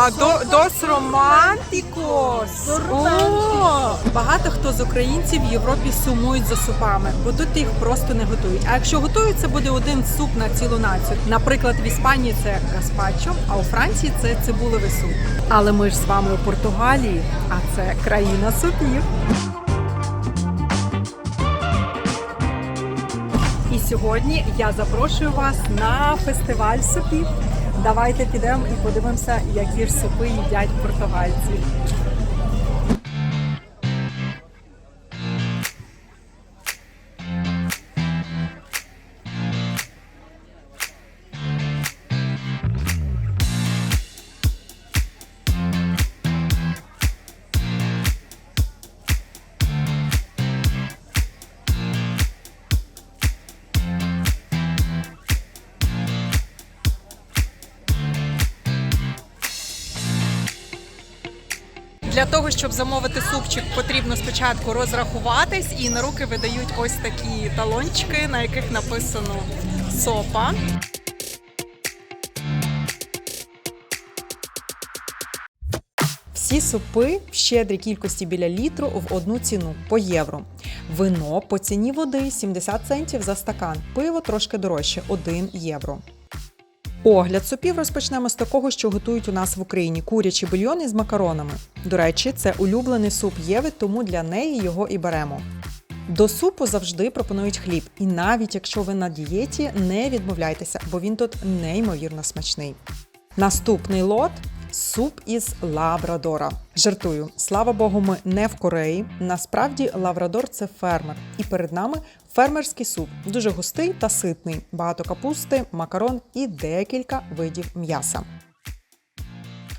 а до, дос романтикос. О, багато хто з українців в Європі сумують за супами, бо тут їх просто не готують. А якщо готують, це буде один суп на цілу націю. Наприклад, в Іспанії це гаспачо, а у Франції це цибулевий суп. Але ми ж з вами у Португалії, а це країна супів. І сьогодні я запрошую вас на фестиваль супів. Давайте підемо і подивимося, які ж супи їдять португальці. Для того, щоб замовити супчик, потрібно спочатку розрахуватись, і на руки видають ось такі талончики, на яких написано сопа. Всі супи в щедрій кількості біля літру в одну ціну по євро. Вино по ціні води 70 центів за стакан, пиво трошки дорожче 1 євро. Огляд супів розпочнемо з такого, що готують у нас в Україні курячі бульйони з макаронами. До речі, це улюблений суп Єви, тому для неї його і беремо. До супу завжди пропонують хліб, і навіть якщо ви на дієті, не відмовляйтеся, бо він тут неймовірно смачний. Наступний лот суп із лабрадора. Жартую, слава Богу, ми не в Кореї. Насправді лабрадор це фермер, і перед нами фермерський суп, дуже густий та ситний, багато капусти, макарон і декілька видів м'яса.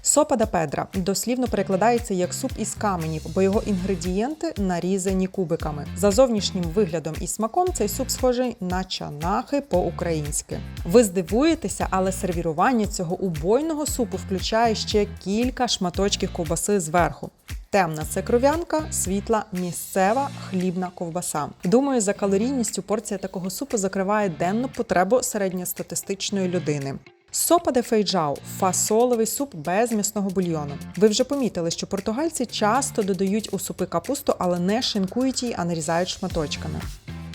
Сопа да педра дослівно перекладається як суп із каменів, бо його інгредієнти нарізані кубиками. За зовнішнім виглядом і смаком цей суп схожий на чанахи по-українськи. Ви здивуєтеся, але сервірування цього убойного супу включає ще кілька шматочків ковбаси зверху. Темна це кров'янка, світла місцева хлібна ковбаса. Думаю, за калорійністю порція такого супу закриває денну потребу середньостатистичної людини. Сопа де фейджау фасоловий суп без м'ясного бульйону. Ви вже помітили, що португальці часто додають у супи капусту, але не шинкують її, а нарізають шматочками.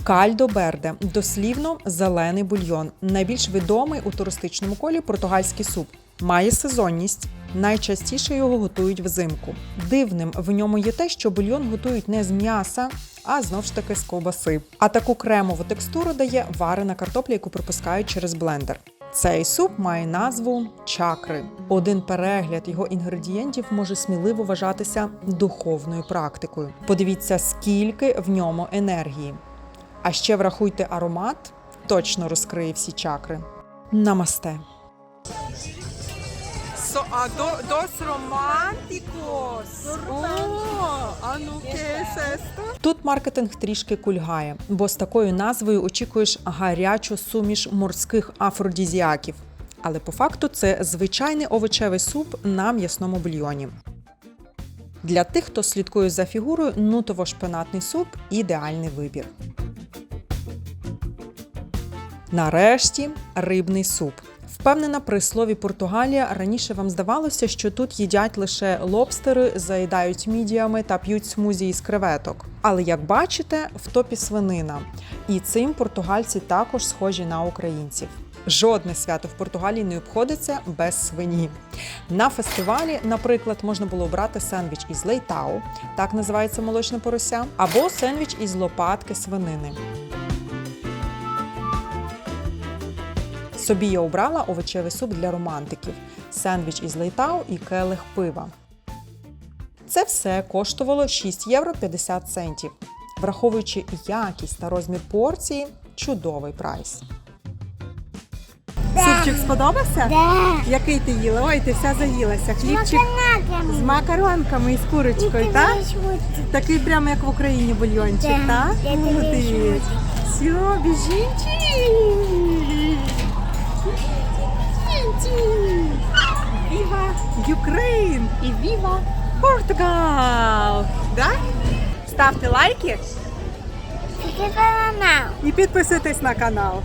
Кальдо берде дослівно зелений бульйон. Найбільш відомий у туристичному колі португальський суп. Має сезонність. Найчастіше його готують взимку. Дивним в ньому є те, що бульйон готують не з м'яса, а знов ж таки з ковбаси. А таку кремову текстуру дає варена картопля, яку пропускають через блендер. Цей суп має назву чакри. Один перегляд його інгредієнтів може сміливо вважатися духовною практикою. Подивіться, скільки в ньому енергії. А ще врахуйте аромат, точно розкриє всі чакри. Намасте. So, а до, dos románticos. Oh, а ну Тут маркетинг трішки кульгає, бо з такою назвою очікуєш гарячу суміш морських афродізіаків. Але по факту це звичайний овочевий суп на м'ясному бульйоні. Для тих, хто слідкує за фігурою, нутово-шпинатний суп ідеальний вибір. Нарешті рибний суп. Впевнена, при слові Португалія раніше вам здавалося, що тут їдять лише лобстери, заїдають мідіями та п'ють смузі із креветок. Але як бачите, в топі свинина. І цим португальці також схожі на українців. Жодне свято в Португалії не обходиться без свині. На фестивалі, наприклад, можна було обрати сендвіч із лейтау, так називається молочне порося, або сендвіч із лопатки свинини. Собі я обрала овочевий суп для романтиків, сендвіч із лейтау і келих пива. Це все коштувало 6 євро 50 центів. Враховуючи якість та розмір порції, чудовий прайс. Супчик сподобався? Да. Який ти їла? Ой, ти вся заїлася. Хлібчик з макаронками і з курочкою, так? Такий прямо як в Україні бульйончик, так? Молодець. Все, біжіть. І Віва Португал! Да? Ставте лайки і підписуйтесь на канал.